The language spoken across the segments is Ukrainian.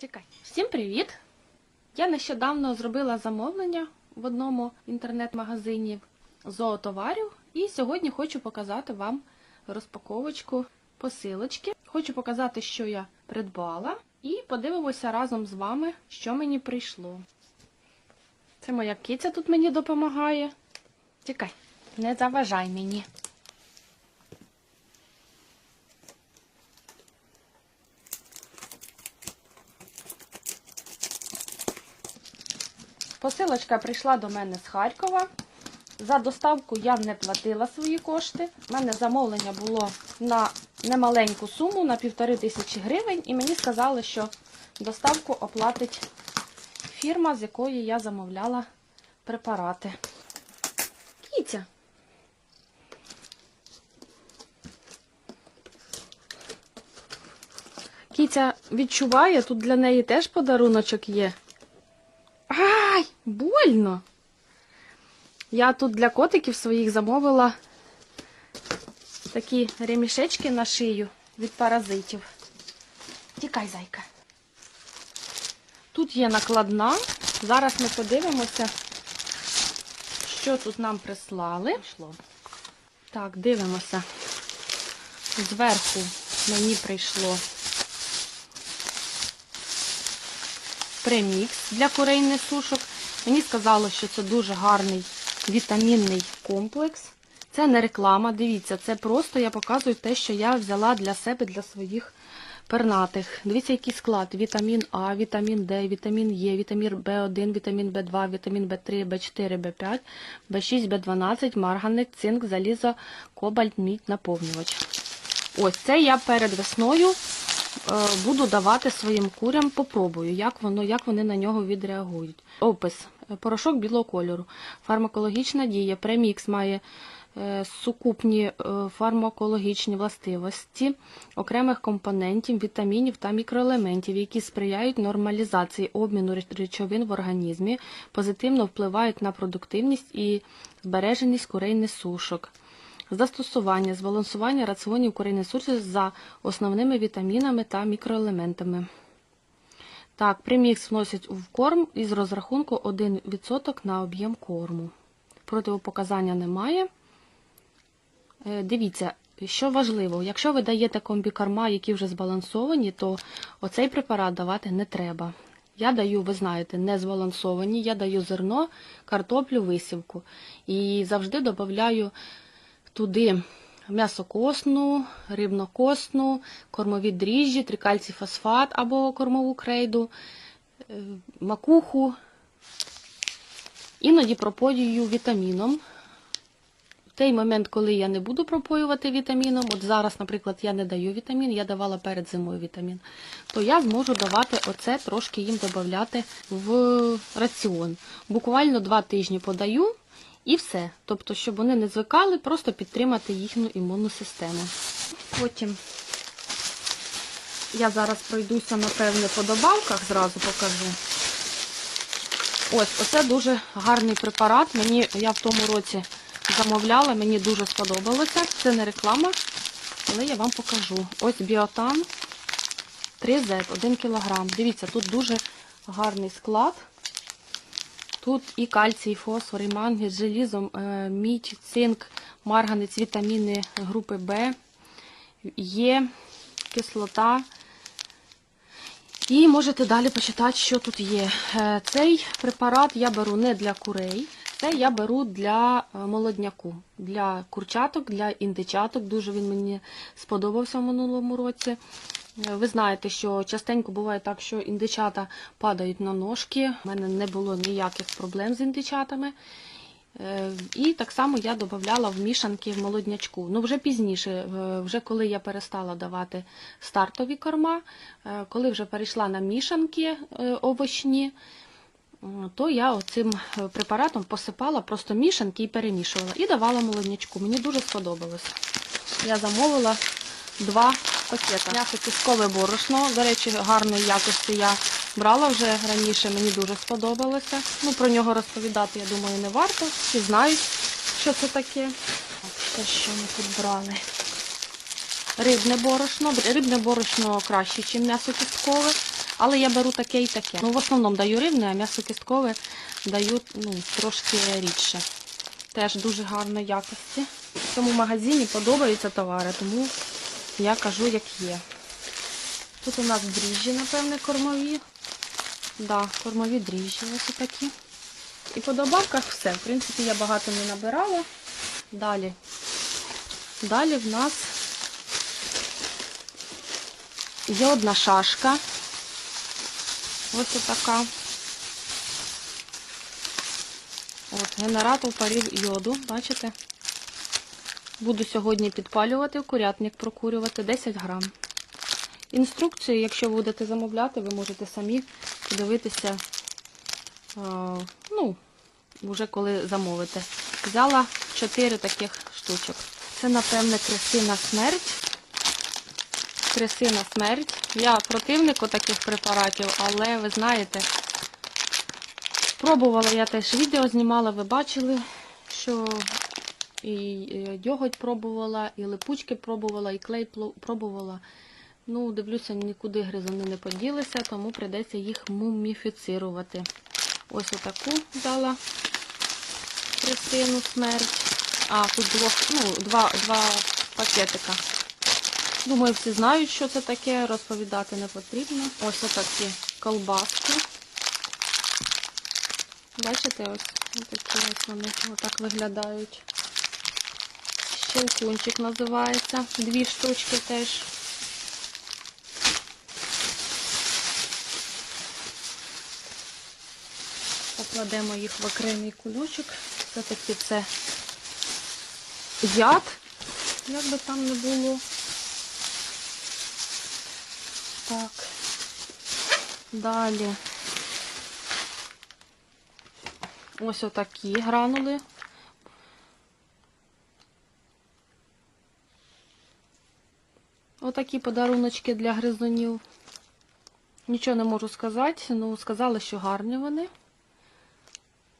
Чекай. Всім привіт! Я нещодавно зробила замовлення в одному інтернет-магазині зоотоварів і сьогодні хочу показати вам розпаковочку посилочки. Хочу показати, що я придбала, і подивимося разом з вами, що мені прийшло. Це моя киця тут мені допомагає. Чекай, не заважай мені. Посилочка прийшла до мене з Харкова. За доставку я не платила свої кошти. У мене замовлення було на немаленьку суму, на півтори тисячі гривень, і мені сказали, що доставку оплатить фірма, з якої я замовляла препарати. Кіця. Кіця відчуває, тут для неї теж подаруночок є. Больно. Я тут для котиків своїх замовила такі ремішечки на шию від паразитів. Тікай, зайка. Тут є накладна. Зараз ми подивимося, що тут нам прислали. Так, дивимося. Зверху мені прийшло премікс для курей несушок. Мені сказали, що це дуже гарний вітамінний комплекс. Це не реклама, дивіться, це просто я показую те, що я взяла для себе, для своїх пернатих. Дивіться, який склад: вітамін А, вітамін Д, вітамін Е, вітамін В1, вітамін В2, вітамін В3, В4, В5, В6, В12, марганець, цинк, залізо, кобальт, мідь, наповнювач. Ось це я перед весною буду давати своїм курям, попробую, як воно, як вони на нього відреагують. Опис. Порошок білого кольору. Фармакологічна дія. Премікс має е, сукупні е, фармакологічні властивості окремих компонентів, вітамінів та мікроелементів, які сприяють нормалізації обміну речовин в організмі, позитивно впливають на продуктивність і збереженість курей несушок. Застосування, збалансування раціонів суші за основними вітамінами та мікроелементами. Так, премікс вносять в корм із розрахунку 1% на об'єм корму. Противопоказання немає. Е, Дивіться, що важливо, якщо ви даєте комбікорма, які вже збалансовані, то оцей препарат давати не треба. Я даю, ви знаєте, не збалансовані, я даю зерно, картоплю, висівку. І завжди додаю туди м'ясокосну, рибнокосну, кормові дріжджі, трикальцій фосфат або кормову крейду, е, макуху. Іноді пропоюю вітаміном. В той момент, коли я не буду пропоювати вітаміном, от зараз, наприклад, я не даю вітамін, я давала перед зимою вітамін, то я зможу давати оце, трошки їм додати в раціон. Буквально два тижні подаю і все. Тобто, щоб вони не звикали, просто підтримати їхню імунну систему. Потім я зараз пройдуся, напевне, по добавках, зразу покажу. Ось, оце дуже гарний препарат. Мені я в тому році замовляла, мені дуже сподобалося. Це не реклама, але я вам покажу. Ось біотан 3Z, 1 кг. Дивіться, тут дуже гарний склад. Тут і кальцій, і фосфор, і мангіс, з желізом, е, мідь, цинк, марганець, вітаміни групи Б, є кислота. І можете далі почитати, що тут є. Е, Цей препарат я беру не для курей, це я беру для е, молодняку, для курчаток, для індичаток. Дуже він мені сподобався в минулому році. Ви знаєте, що частенько буває так, що індичата падають на ножки. У мене не було ніяких проблем з індичатами. Е, І так само я додавала в мішанки в молоднячку. Ну, вже пізніше, вже коли я перестала давати стартові корма, е, коли вже перейшла на мішанки е, овочні, то я цим препаратом посипала просто мішанки і перемішувала. І давала молоднячку. Мені дуже сподобалось. Я замовила два пакета. М'ясо кісткове борошно. До речі, гарної якості я брала вже раніше, мені дуже сподобалося. Ну, про нього розповідати, я думаю, не варто. Всі знають, що це таке. Так, Це що ми тут брали? Рибне борошно. Рибне борошно краще, ніж м'ясо кісткове. Але я беру таке і таке. Ну, в основному даю рибне, а м'ясо кісткове даю ну, трошки рідше. Теж дуже гарної якості. В цьому магазині подобаються товари, тому я кажу, як є. Тут у нас дріжджі, напевне, кормові. Да, кормові дріжджі ось такі. І по добавках все. В принципі, я багато не набирала. Далі. Далі в нас є одна шашка. Ось така. От, генератор парів йоду, бачите? Буду сьогодні підпалювати курятник, прокурювати 10 грам. Інструкцію, якщо будете замовляти, ви можете самі подивитися, ну, вже коли замовите. Взяла 4 таких штучок. Це, напевне, кресина смерть. Кресина смерть. Я противник таких препаратів, але ви знаєте, пробувала я теж відео, знімала, ви бачили, що і е, йоготь пробувала, і липучки пробувала, і клей пробувала. Ну, дивлюся, нікуди гризуни не поділися, тому прийдеться їх муміфіцирувати. Ось отаку взяла Христину смерть. А, тут двох, ну, два, два пакетика. Думаю, всі знають, що це таке, розповідати не потрібно. Ось отакі колбаски. Бачите, ось отакі ось вони отак виглядають. Щелкунчик називається. Дві штучки теж. Покладемо їх в окремий кульочок. Все-таки це яд, як би там не було. Так. Далі. Ось отакі гранули. Отакі подаруночки для гризунів. Нічого не можу сказати, ну сказали, що гарні вони.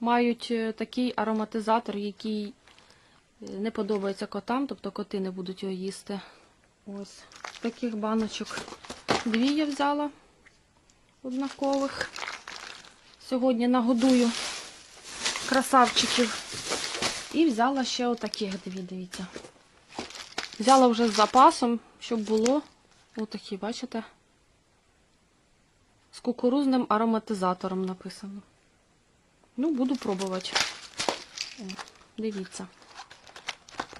Мають е, такий ароматизатор, який е, не подобається котам, тобто коти не будуть його їсти. Ось таких баночок дві я взяла однакових. Сьогодні нагодую красавчиків. І взяла ще отаких дві, дивіться. Взяла вже з запасом, щоб було отакі, бачите? З кукурузним ароматизатором написано. Ну, буду пробувати. О, дивіться.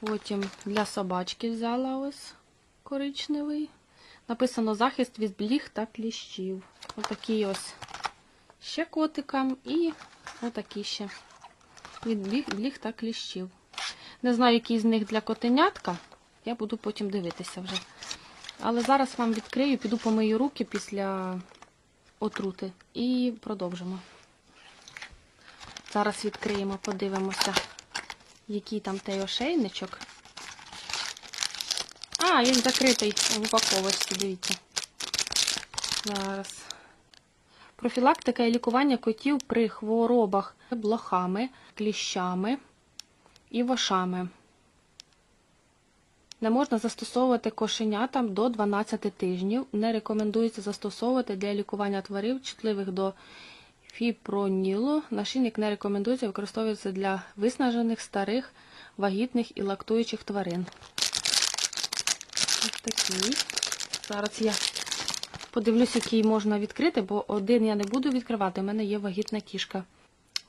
Потім для собачки взяла ось коричневий. Написано захист від бліг та кліщів. Отакий ось ще котикам і отакі ще від бліг та кліщів. Не знаю, який з них для котенятка. Я буду потім дивитися вже. Але зараз вам відкрию, піду помию руки після отрути і продовжимо. Зараз відкриємо, подивимося, який там той ошейничок. А, він закритий в упаковочці, дивіться. Зараз. Профілактика і лікування котів при хворобах блохами, кліщами і вошами. Не можна застосовувати кошенятам до 12 тижнів. Не рекомендується застосовувати для лікування тварин, чутливих до фіпронілу. Нашийник не рекомендується використовуватися для виснажених, старих, вагітних і лактуючих тварин. Ось такий. Зараз я подивлюсь, який можна відкрити, бо один я не буду відкривати. У мене є вагітна кішка.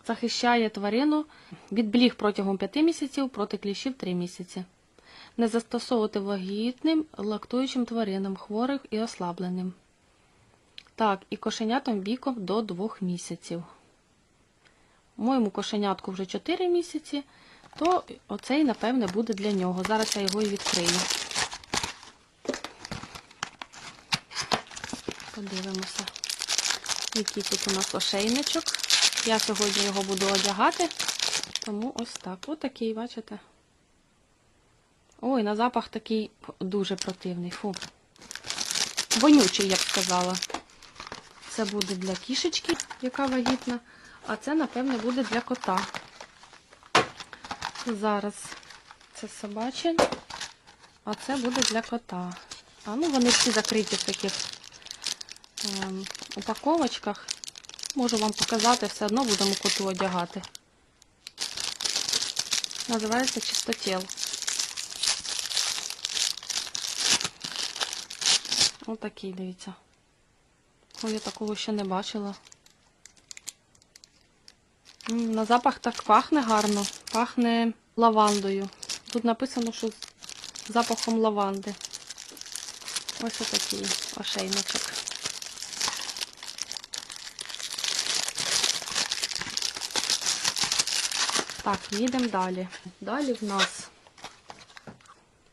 Захищає тварину від бліг протягом 5 місяців, проти кліщів 3 місяці. Не застосовувати вагітним, лактуючим тваринам, хворих і ослабленим. Так, і кошенятам віком до 2 місяців. Моєму кошенятку вже 4 місяці, то оцей, напевне, буде для нього. Зараз я його і відкрию. Подивимося, який тут у нас ошейничок. Я сьогодні його буду одягати, тому ось так. Отакий, бачите? Ой, на запах такий дуже противний. Фу. Вонючий, я б сказала. Це буде для кішечки, яка вагітна, а це, напевне, буде для кота. Зараз це собаче, а це буде для кота. А ну вони всі закриті в таких ем, упаковочках. Можу вам показати, все одно будемо коту одягати. Називається чистотіл. Отакий, дивіться. Ой, я такого ще не бачила. На запах так пахне гарно. Пахне лавандою. Тут написано, що з запахом лаванди. Ось отакий ошейничок. Так, їдемо далі. Далі в нас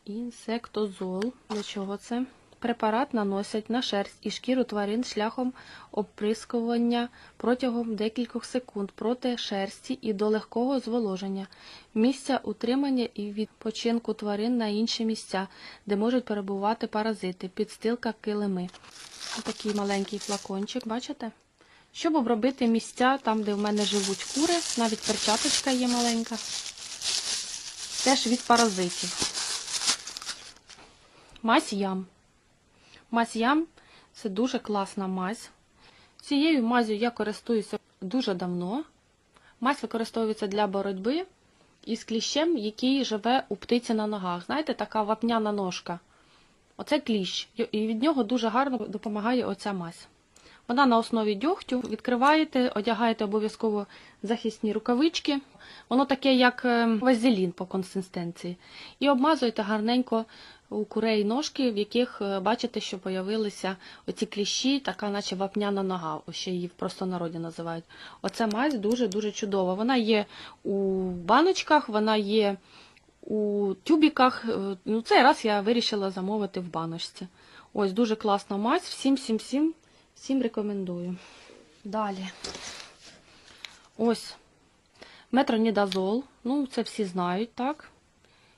інсектозол. Для чого це? Препарат наносять на шерсть і шкіру тварин шляхом оприскування протягом декількох секунд проти шерсті і до легкого зволоження, місця утримання і відпочинку тварин на інші місця, де можуть перебувати паразити, підстилка килими. Такий маленький флакончик, бачите? Щоб обробити місця там, де в мене живуть кури, навіть перчаточка є маленька. Теж від паразитів. Мазь ям. Мазь ям це дуже класна мазь. Цією мазю я користуюся дуже давно. Мазь використовується для боротьби із кліщем, який живе у птиці на ногах. Знаєте, така вапняна ножка. Оце кліщ. І від нього дуже гарно допомагає оця мазь. Вона на основі дьогтю. Відкриваєте, одягаєте обов'язково захисні рукавички. Воно таке, як е, вазелін по консистенції. І обмазуєте гарненько у курей ножки, в яких е, бачите, що появилися оці кліщі, така наче вапняна нога, ще її в простонароді називають. Оця мазь дуже-дуже чудова. Вона є у баночках, вона є у тюбіках. Е, Ну, цей раз я вирішила замовити в баночці. Ось дуже класна мазь. Всім, всім, всім, всім рекомендую. Далі. Ось метронідазол. Ну, це всі знають, так?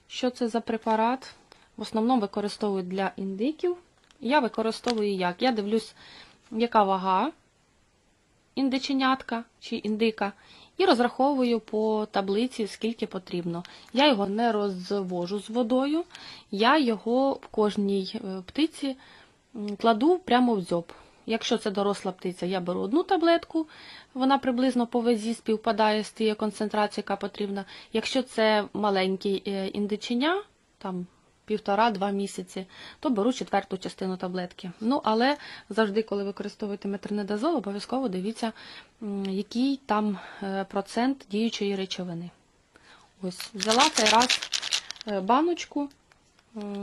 Що це за препарат? В основному використовують для індиків. Я використовую як? Я дивлюсь, яка вага індиченятка чи індика, і розраховую по таблиці, скільки потрібно. Я його не розвожу з водою, я його в кожній е, птиці кладу прямо в дзьоб. Якщо це доросла птиця, я беру одну таблетку, вона приблизно по вазі співпадає з тією концентрацією, яка потрібна. Якщо це маленький е, індиченя, там півтора-два місяці, то беру четверту частину таблетки. Ну, але завжди, коли використовуєте метронидазол, обов'язково дивіться, який там е, процент діючої речовини. Ось, взяла цей раз е, баночку.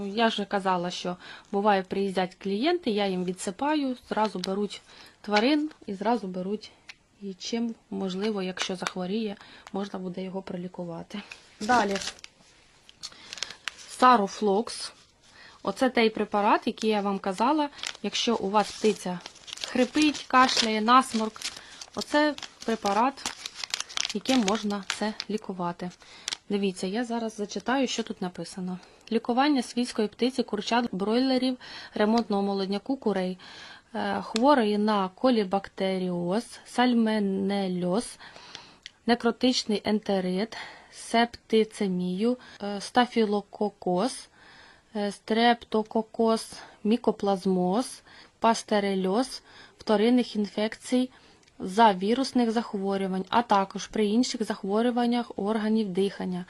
Я вже казала, що буває, приїздять клієнти, я їм відсипаю, зразу беруть тварин і зразу беруть і чим, можливо, якщо захворіє, можна буде його пролікувати. Далі. Сарофлокс. Оце той препарат, який я вам казала, якщо у вас птиця хрипить, кашляє, насморк. Оце препарат, яким можна це лікувати. Дивіться, я зараз зачитаю, що тут написано. Лікування свійської птиці, курчат, бройлерів, ремонтного молодняку курей, е, хворої на колібактеріоз, сальменельоз, некротичний ентерит, септицемію, стафілококос, стафілококоз, е, стрептококоз, мікоплазмоз, пастерельоз, вторинних інфекцій за вірусних захворювань, а також при інших захворюваннях органів дихання,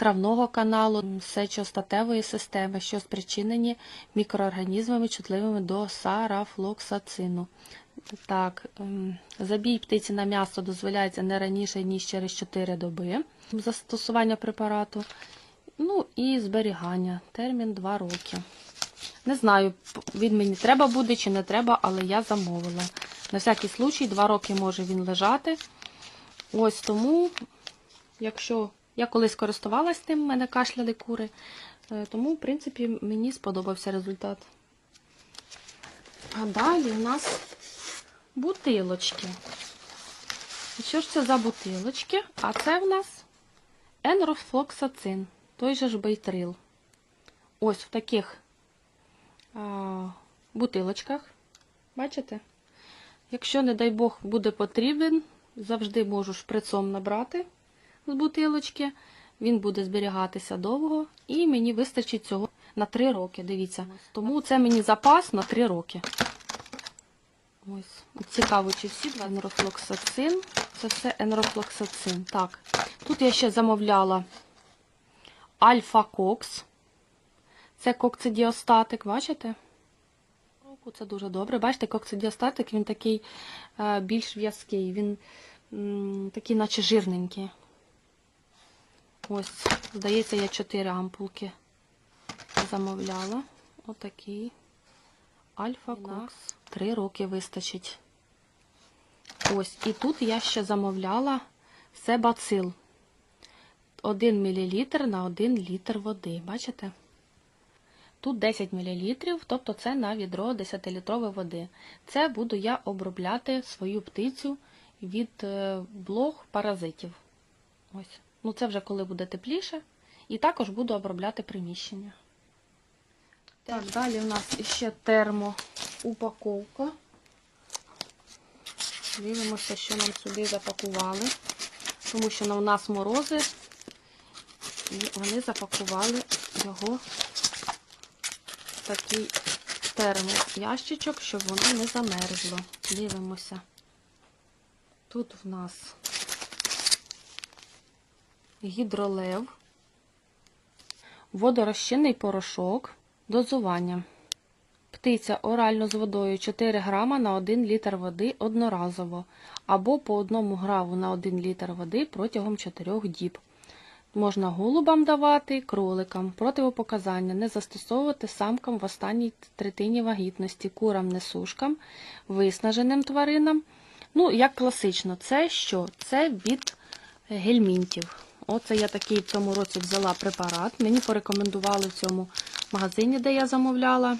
травного каналу, сечостатевої системи, що спричинені мікроорганізмами, чутливими до сарафлоксацину. Так, ем, забій птиці на м'ясо дозволяється не раніше, ніж через 4 доби застосування препарату. Ну і зберігання. Термін 2 роки. Не знаю, він мені треба буде чи не треба, але я замовила. На всякий случай, 2 роки може він лежати. Ось тому, якщо я колись користувалась тим, мене кашляли кури, е, тому, в принципі, мені сподобався результат. А далі у нас бутилочки. Що ж це за бутилочки? А це в нас енрофлоксацин, той же ж бейтрил. Ось в таких а, бутилочках. Бачите? Якщо, не дай Бог, буде потрібен, завжди можу шприцом набрати з бутилочки. Він буде зберігатися довго, і мені вистачить цього на 3 роки. Дивіться. Тому це мені запас на 3 роки. Ось. Цікаво, чи всі два енрофлоксацин. Це все енрофлоксацин. Так. Тут я ще замовляла Альфа Кокс. Це кокцидіостатик, бачите? Це дуже добре. Бачите, кокцидіостатик, він такий е, більш в'язкий, він такий, наче жирненький. Ось, здається, я 4 ампулки замовляла. Отакий. Альфа Кокс. Три роки вистачить. Ось, і тут я ще замовляла Себацил. 1 мл на 1 літр води. Бачите? Тут 10 мл, тобто це на відро 10-літрової води. Це буду я обробляти свою птицю від е, блох паразитів. Ось. Ну, це вже коли буде тепліше. І також буду обробляти приміщення. Так, далі у нас ще термоупаковка. Дивимося, що нам сюди запакували. Тому що у нас морози, і вони запакували його в такий термоящичок, щоб воно не замерзло. Дивимося. Тут в нас гідролев, водорозчинний порошок, дозування. Птиця орально з водою 4 грама на 1 літр води одноразово, або по 1 граму на 1 літр води протягом 4 діб. Можна голубам давати, кроликам. Противопоказання не застосовувати самкам в останній третині вагітності, курам, несушкам, виснаженим тваринам. Ну, як класично, це що? Це від гельмінтів. Оце я такий в цьому році взяла препарат. Мені порекомендували в цьому магазині, де я замовляла.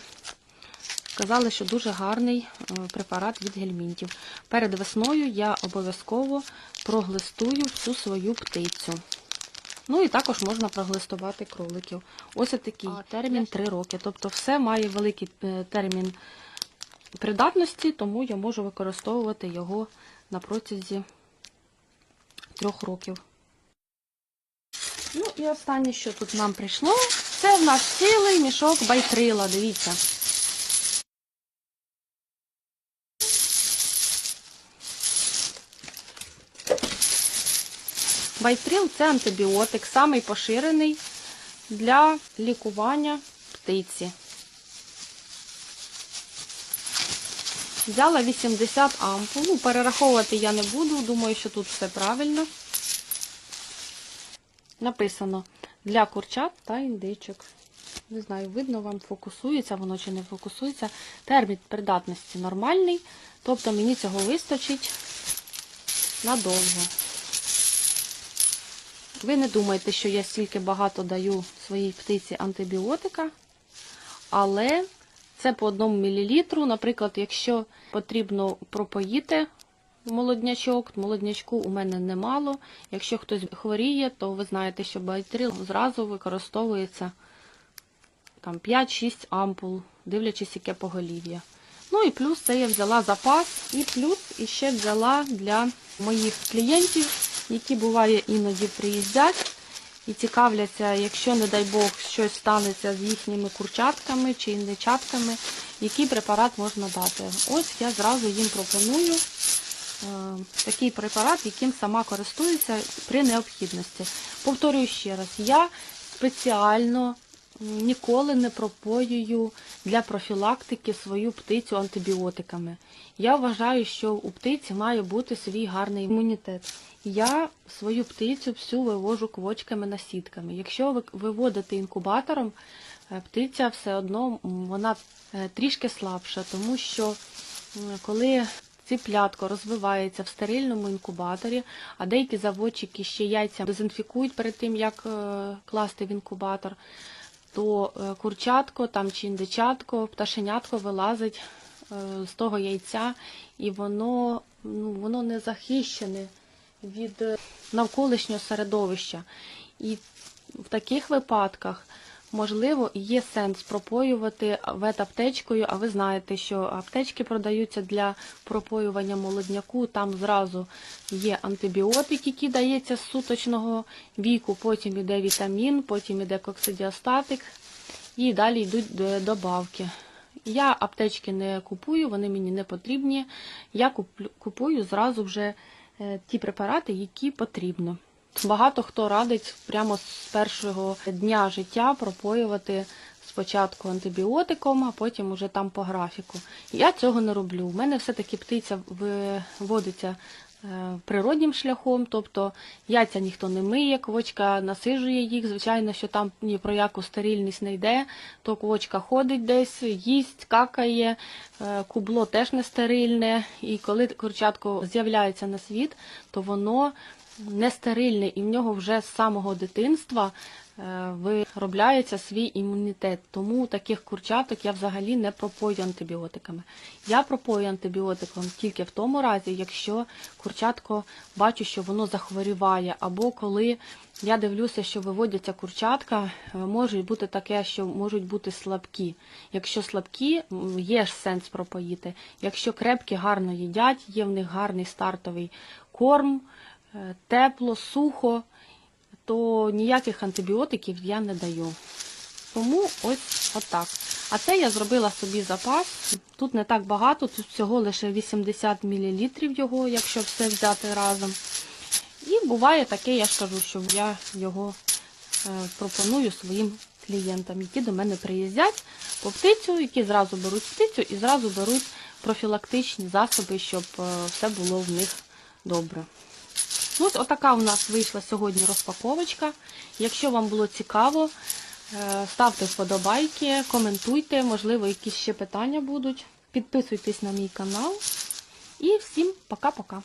Сказали, що дуже гарний е, препарат від гельмінтів. Перед весною я обов'язково проглистую всю свою птицю. Ну і також можна проглистувати кроликів. Ось такий термін 3 роки. Тобто все має великий е, термін придатності, тому я можу використовувати його на протязі 3 років. Ну і останнє, що тут нам прийшло, це в нас цілий мішок байтрила, дивіться. Байтрил це антибіотик, самий поширений для лікування птиці. Взяла 80 ампул. Ну, перераховувати я не буду, думаю, що тут все правильно. Написано для курчат та індичок. Не знаю, видно вам, фокусується воно чи не фокусується. Термін придатності нормальний, тобто мені цього вистачить надовго. Ви не думайте, що я стільки багато даю своїй птиці антибіотика, але це по одному мілілітру. Наприклад, якщо потрібно пропоїти молоднячок, молоднячку у мене немало. Якщо хтось хворіє, то ви знаєте, що байтрил зразу використовується там 5-6 ампул, дивлячись, яке поголів'я. Ну і плюс це я взяла запас, і плюс іще взяла для моїх клієнтів, які буває іноді приїздять і цікавляться, якщо, не дай Бог, щось станеться з їхніми курчатками чи індичатками, який препарат можна дати. Ось я зразу їм пропоную такий препарат, яким сама користуюся при необхідності. Повторюю ще раз, я спеціально ніколи не пропоюю для профілактики свою птицю антибіотиками. Я вважаю, що у птиці має бути свій гарний імунітет. Я свою птицю всю вивожу квочками насідками. Якщо ви виводите інкубатором, е, птиця все одно вона е, трішки слабша, тому що коли ціплятко розвивається в стерильному інкубаторі, а деякі заводчики ще яйця дезінфікують перед тим, як е, класти в інкубатор, то е, курчатко там чи індичатко, пташенятко вилазить е, з того яйця, і воно, ну, воно не захищене від навколишнього середовища. І в таких випадках, можливо, є сенс пропоювати ветаптечкою, а ви знаєте, що аптечки продаються для пропоювання молодняку, там зразу є антибіотик, який дається з суточного віку, потім йде вітамін, потім йде коксидіостатик, і далі йдуть до- добавки. Я аптечки не купую, вони мені не потрібні. Я купую зразу вже е, ті препарати, які потрібно. Багато хто радить прямо з першого дня життя пропоювати спочатку антибіотиком, а потім уже там по графіку. Я цього не роблю. У мене все-таки птиця виводиться природнім шляхом, тобто яйця ніхто не миє, квочка насижує їх. Звичайно, що там ні про яку стерильність не йде, то квочка ходить десь, їсть, какає, е, кубло теж не стерильне. І коли курчатко з'являється на світ, то воно не стерильне, і в нього вже з самого дитинства е, виробляється свій імунітет. Тому таких курчаток я взагалі не пропою антибіотиками. Я пропою антибіотиком тільки в тому разі, якщо курчатко бачу, що воно захворіває, або коли я дивлюся, що виводяться курчатка, е, може бути таке, що можуть бути слабкі. Якщо слабкі, є ж сенс пропоїти. Якщо крепкі гарно їдять, є в них гарний стартовий корм, е, тепло, сухо, то ніяких антибіотиків я не даю. Тому ось отак. А це я зробила собі запас. Тут не так багато, тут всього лише 80 мл його, якщо все взяти разом. І буває таке, я ж кажу, що я його е, пропоную своїм клієнтам, які до мене приїздять по птицю, які зразу беруть птицю і зразу беруть профілактичні засоби, щоб е, все було в них добре. Ось отака у нас вийшла сьогодні розпаковочка. Якщо вам було цікаво, е, ставте вподобайки, коментуйте, можливо, якісь ще питання будуть. Підписуйтесь на мій канал. І всім пока-пока.